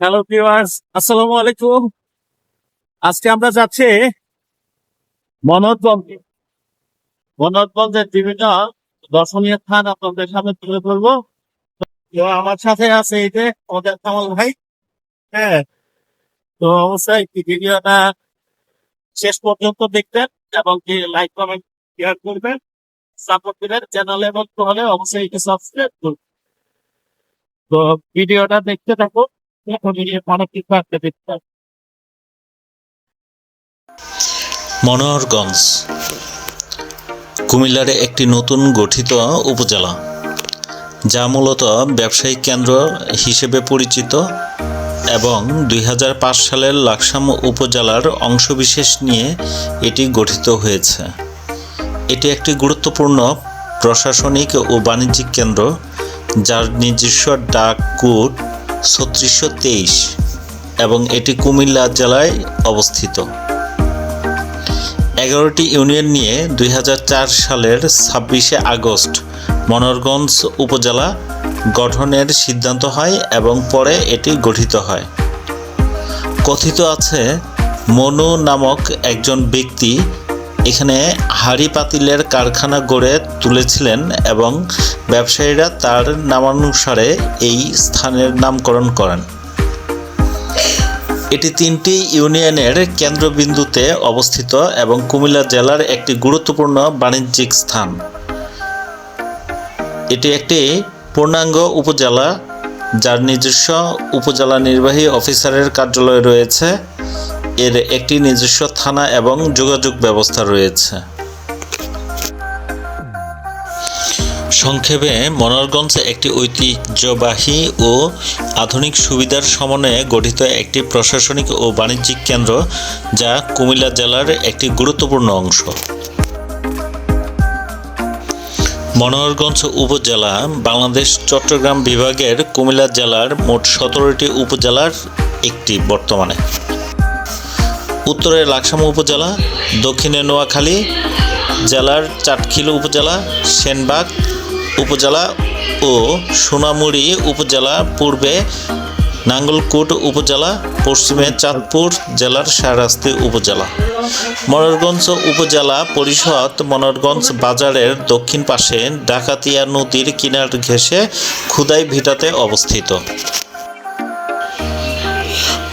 Hello viewers আসসালামু আলাইকুম আজকে আমরা যাচ্ছি মনোদগঞ্জে। মনোদগঞ্জের বিভিন্ন দর্শনীয় স্থান আপনাদের সামনে তুলে ধরবো। তো আমার সাথে আছে এই যে আমাদের কামাল ভাই। হ্যাঁ তো অবশ্যই ভিডিওটা শেষ পর্যন্ত দেখবেন এবং কি লাইক কমেন্ট শেয়ার করবেন। সাপোর্ট দিবেন চ্যানেলে নতুন হলে অবশ্যই এটি সাবস্ক্রাইব করবেন। তো ভিডিওটা দেখতে থাকুন। মনোহরগঞ্জ, কুমিল্লার একটি নতুন গঠিত উপজেলা, যা মূলত ব্যবসায়িক কেন্দ্র হিসেবে পরিচিত এবং দুই হাজার পাঁচ সালের লাকসাম উপজেলার অংশবিশেষ নিয়ে এটি গঠিত হয়েছে। এটি একটি গুরুত্বপূর্ণ প্রশাসনিক ও বাণিজ্যিক কেন্দ্র, যার নিজস্ব ডাক, কোড ছত্রিশশো তেইশ এবং এটি কুমিল্লা জেলায় অবস্থিত। এগারোটি ইউনিয়ন নিয়ে দুই হাজার চার সালের ছাব্বিশে আগস্ট মনোরগঞ্জ উপজেলা গঠনের সিদ্ধান্ত হয় এবং পরে এটি গঠিত হয়। কথিত আছে, মনু নামক একজন ব্যক্তি এখানে হাড়ি পাতিলের কারখানা গড়ে তুলেছিলেন এবং ব্যবসায়ীরা তার নামানুসারে এই স্থানের নামকরণ করেন। এটি তিনটি ইউনিয়নের কেন্দ্রবিন্দুতে অবস্থিত এবং কুমিল্লা জেলার একটি গুরুত্বপূর্ণ বাণিজ্যিক স্থান। এটি একটি পূর্ণাঙ্গ উপজেলা, যার নিজস্ব উপজেলা নির্বাহী অফিসারের কার্যালয় রয়েছে। এর একটি নিজস্ব থানা এবং যোগাযোগ ব্যবস্থা রয়েছে। সংক্ষেপে, মনোরগঞ্জ একটি ঐতিহ্যবাহী ও আধুনিক সুবিধার সমন্বয়ে গঠিত একটি প্রশাসনিক ও বাণিজ্যিক কেন্দ্র, যা কুমিল্লা জেলার একটি গুরুত্বপূর্ণ অংশ। মনোহরগঞ্জ উপজেলা, বাংলাদেশ চট্টগ্রাম বিভাগের কুমিল্লা জেলার মোট সতেরোটি উপজেলার একটি বর্তমানে। উত্তরে লাকসাম উপজেলা দক্ষিণে নোয়াখালী জেলার চাটখিল উপজেলা, সেনবাগ উপজেলা ও সোনামুড়ি উপজেলা, পূর্বে নাঙ্গলকোট উপজেলা, পশ্চিমে চাঁদপুর জেলার শাহরাস্তি উপজেলা। মনোরগঞ্জ উপজেলা পরিষদ মনোরগঞ্জ বাজারের দক্ষিণ পাশে ডাকাতিয়া নদীর কিনার ঘেঁষে খুদাই ভিটাতে অবস্থিত।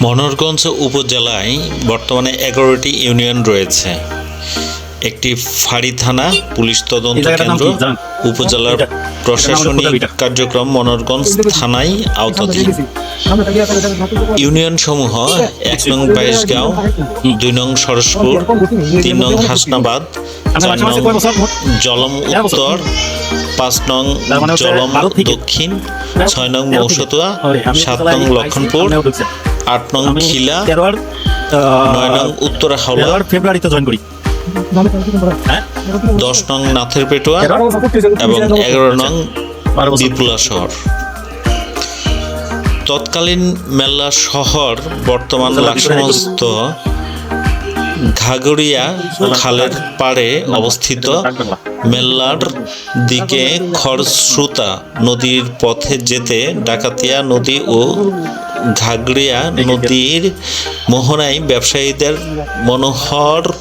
মনোরগঞ্জ উপজেলায় বর্তমানে এগারোটি ইউনিয়ন রয়েছে। একটি ফাঁড়ি থানা পুলিশ তদন্ত কেন্দ্র উপজেলার প্রশাসনিক কার্যক্রম মনোরগঞ্জ থানায় আওতাধীন। ইউনিয়ন সমূহ এক নং বাইশগাঁও দুই নং সরসপুর তিন নং হাসনাবাদ চার নং জলম উত্তর পাঁচ নং জলম দক্ষিণ ছয় নং মৌসতুয়া সাত নং লক্ষণপুর আট নং খিলা নয় নং উত্তর হাওলা। ফেব্রুয়ারিতে জয়েন করি। দশ নং নাথের পেটোয়া এবং এগারো নং বিপুলা শহর। তৎকালীন মেলা শহর বর্তমান লাকসমস্ত ঘাগড়িয়া খালের পাড়ে অবস্থিত মেল্লার দিকে খরস্রোতা নদীর পথে যেতে ডাকাতিয়া নদী ও ঘাগড়িয়া নদীর মোহনায় ব্যবসায়ীদের মনোহর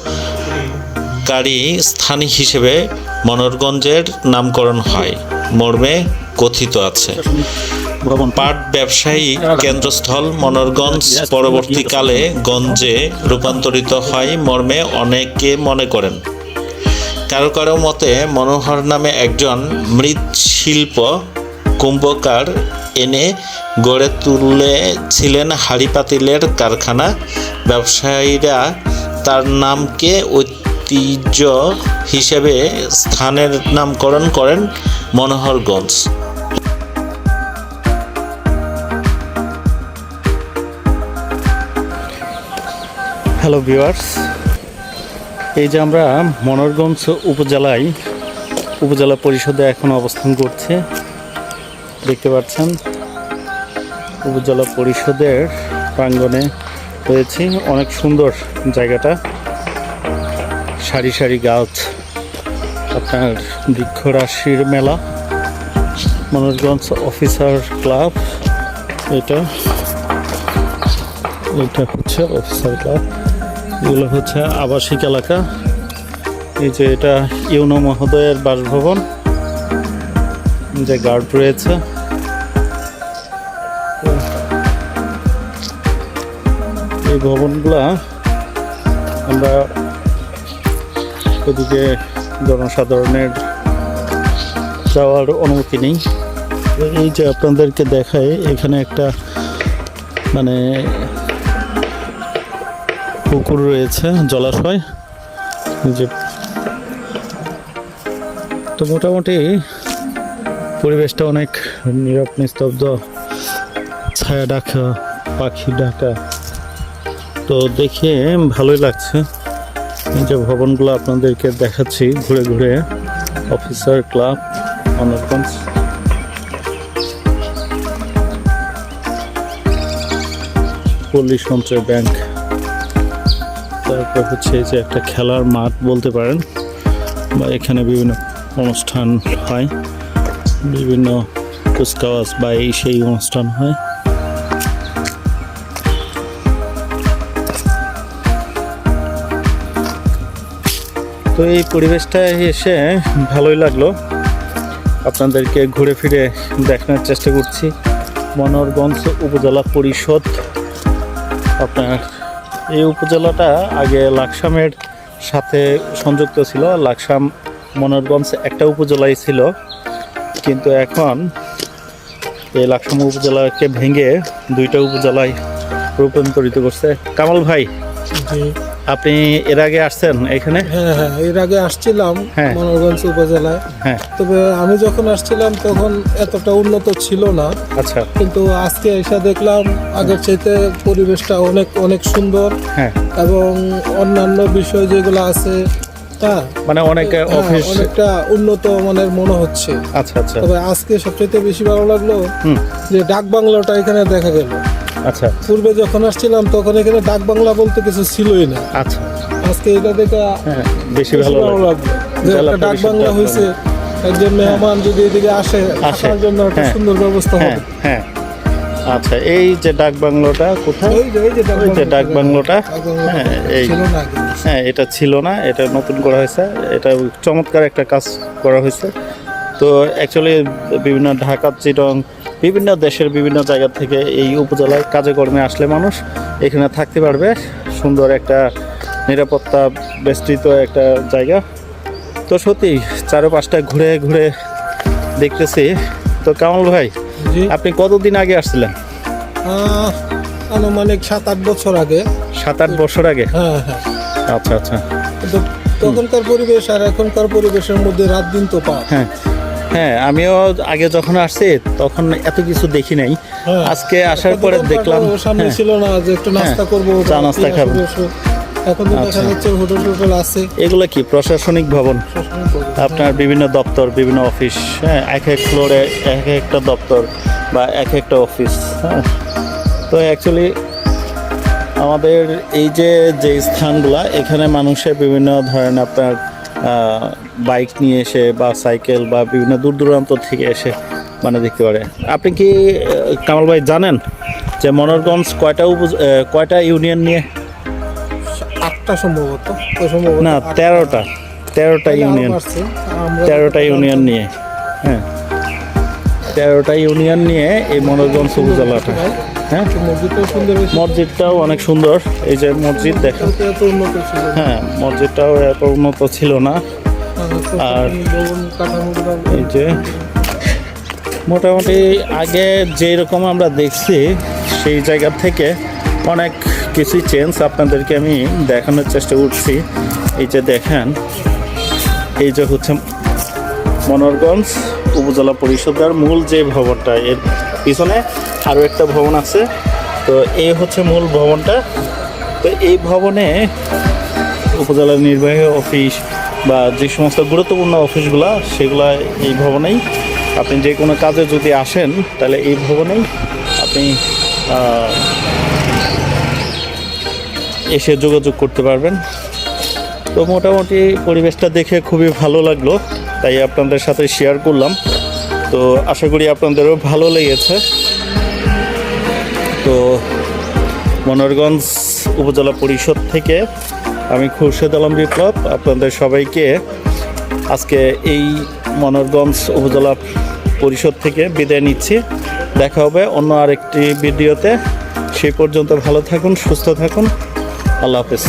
কারী স্থান হিসেবে মনোরগঞ্জের নামকরণ হয়। মর্মে কথিত আছে। পাট ব্যবসায়ী কেন্দ্রস্থল মনোরগঞ্জ পরবর্তীকালে গঞ্জে রূপান্তরিত হয়। মর্মে অনেকে মনে করেন। কারও কারও মতে মনোহর নামে একজন মৃৎশিল্প, কুম্ভকার এনে গড়ে তুলেছিলেন হাড়ি পাতিলের কারখানা। ব্যবসায়ীরা তার নামকে ঐতিহ্য হিসেবে স্থানের নামকরণ করেন মনোহরগঞ্জ। হ্যালো ভিউয়ার্স এই যে আমরা মনোরগঞ্জ উপজেলায়, উপজেলা পরিষদে এখন অবস্থান করছে। দেখতে পাচ্ছেন। উপজেলা পরিষদের প্রাঙ্গণে রয়েছি অনেক সুন্দর জায়গাটা। সারি সারি গাছ, আপনার বৃক্ষরাশির মেলা মনোরগঞ্জ অফিসার ক্লাব, এটা এটা হচ্ছে অফিসার ক্লাব। এগুলো হচ্ছে আবাসিক এলাকা। এই যে এটা ইউনো মহোদয়ের বাসভবন, যে গার্ড রয়েছে। এই ভবনগুলা, আমরা এদিকে জনসাধারণের যাওয়ার অনুমতি নেই। এই যে আপনাদেরকে দেখায়, এখানে একটা মানে পুকুর রয়েছে, জলাশয়। যে তো মোটামুটি পরিবেশটা অনেক নীরব নিস্তব্ধ ছায়া ডাকা পাখি ডাকা তো দেখে ভালোই লাগছে। যে ভবনগুলো আপনাদেরকে দেখাচ্ছি, ঘুরে ঘুরে। অফিসার ক্লাব, অনারগঞ্জ। পল্লী সঞ্চয় ব্যাংক। তারপর হচ্ছে যে একটা খেলার মাঠ বলতে পারেন, বা এখানে বিভিন্ন অনুষ্ঠান হয়। বিভিন্ন কুচকাওয়াজ বা এই সেই অনুষ্ঠান হয়। তো এই পরিবেশটা এসে ভালোই লাগল। আপনাদেরকে ঘুরে ফিরে দেখানোর চেষ্টা করছি। মনোরগঞ্জ উপজেলা পরিষদ। আপনার এই উপজেলাটা আগে লাকসামের সাথে সংযুক্ত ছিল। লাকসাম মনোরগঞ্জ একটা উপজেলাই ছিল। কিন্তু এখন এই লাকসাম উপজেলাকে ভেঙে দুইটা উপজেলায় রূপান্তরিত করছে। কামাল ভাই আপনি এর আগে আসছেন এখানে? হ্যাঁ হ্যাঁ এর আগে আসছিলাম হ্যাঁ। মনোরগঞ্জ উপজেলায়। হ্যাঁ। তবে আমি যখন আসছিলাম তখন এতটা উন্নত ছিল না। আচ্ছা। কিন্তু আজকে এসে দেখলাম আগের চাইতে পরিবেশটা অনেক অনেক সুন্দর। হ্যাঁ। এবং অন্যান্য বিষয় যেগুলো আছে হ্যাঁ মানে অনেক হ্যাঁ, অফিস অনেকটা উন্নত মানের মনে হচ্ছে। আচ্ছা আচ্ছা। তবে আজকে সবচেয়ে বেশি ভালো লাগল যে ডাক বাংলাটা এখানে দেখা গেল। আচ্ছা। পূর্বে যখন আসছিলাম তখন এখানে ডাক বাংলা বলতে কিছু ছিলই না। আচ্ছা। আজকে এটা দেখে হ্যাঁ বেশি ভালো। লাগল যে একটা ডাক বাংলা হয়েছে একজন মেহমান যদি এদিকে আসে আসার জন্য একটা হ্যাঁ। সুন্দর ব্যবস্থা হ্যাঁ হবে। হ্যাঁ। আচ্ছা এই যে ডাক বাংলোটা কোথায়? ওই যে ডাক বাংলোটা। হ্যাঁ এই। হ্যাঁ এটা ছিল না এটা নতুন করা হয়েছে। এটা চমৎকার একটা কাজ করা হয়েছে। তো অ্যাকচুয়ালি বিভিন্ন ঢাকা চিটং বিভিন্ন দেশের বিভিন্ন জায়গা থেকে এই উপজেলায় কাজে কর্মে আসলে মানুষ এখানে থাকতে পারবে। সুন্দর একটা নিরাপত্তা বেষ্টিত একটা জায়গা। তো সত্যি চারপাশটা ঘুরে ঘুরে দেখতেছি। তো কামাল ভাই আপনি কতদিন আগে আসছিলেন? আনুমানিক সাত আট বছর আগে। সাত আট বছর আগে? হ্যাঁ হ্যাঁ। আচ্ছা আচ্ছা। তখনকার পরিবেশ আর এখনকার পরিবেশের মধ্যে রাত দিন তো পা হ্যাঁ। হ্যাঁ আমিও আগে যখন আসছি তখন এত কিছু দেখি নাই। হ্যাঁ। আজকে আসার পরে দেখলাম সামনে হ্যাঁ, ছিল না যে একটু নাস্তা করব বা চা নাস্তা খাব। এখন তো দেখা আচ্ছা। যাচ্ছে হোটেল টোটেল আছে। এগুলো কি প্রশাসনিক ভবন? আপনার বিভিন্ন দপ্তর বিভিন্ন অফিস হ্যাঁ এক এক ফ্লোরে এক একটা দপ্তর বা এক একটা অফিস হ্যাঁ। তো অ্যাকচুয়ালি আমাদের এই যে যে স্থানগুলা এখানে মানুষের বিভিন্ন ধরেন আপনার বাইক নিয়ে এসে বা সাইকেল বা বিভিন্ন দূর দূরান্ত থেকে এসে মানে দেখতে পারে। আপনি কি কামাল ভাই জানেন যে মনোরগঞ্জ কয়টা উপ- কয়টা ইউনিয়ন নিয়ে? আটটা সম্ভবত। না তেরোটা। তেরোটা ইউনিয়ন। তেরোটা ইউনিয়ন নিয়ে। হ্যাঁ। তেরোটা ইউনিয়ন নিয়ে এই মনোরগঞ্জ উপজেলাটা। হ্যাঁ মসজিদটাও হয়েছে। মসজিদটাও অনেক সুন্দর। এই যে মসজিদ দেখেন। হ্যাঁ মসজিদটাও এত উন্নত ছিল না। আর আর- ভবন কাঠামোগুলো এই যে মোটামুটি আগে যেরকম আমরা দেখছি সেই জায়গা থেকে অনেক কিছুই চেঞ্জ আপনাদেরকে আমি দেখানোর চেষ্টা করছি। এই যে দেখেন এই যে হচ্ছে মনোরগঞ্জ উপজেলা পরিষদের মূল যে ভবনটা এর পিছনে আরও একটা ভবন আছে। তো এই হচ্ছে মূল ভবনটা। তো এই ভবনে উপজেলা নির্বাহী অফিস বা যে সমস্ত গুরুত্বপূর্ণ অফিসগুলো, সেগুলা এই ভবনেই। আপনি যে কোনো কাজে যদি আসেন, তাহলে এই ভবনেই আপনি এসে যোগাযোগ করতে পারবেন। তো মোটামুটি পরিবেশটা দেখে খুবই ভালো লাগল, তাই আপনাদের সাথে শেয়ার করলাম। তো আশা করি আপনাদেরও ভালো লেগেছে। তো মনোরগঞ্জ উপজেলা পরিষদ থেকে আমি খুরশেদ আলম বিপ্লব, আপনাদের সবাইকে আজকে এই মনোরগঞ্জ উপজেলা পরিষদ থেকে বিদায় নিচ্ছি। দেখা হবে অন্য আরেকটি ভিডিওতে। সেই পর্যন্ত ভালো থাকুন, সুস্থ থাকুন। আল্লাহ হাফেজ।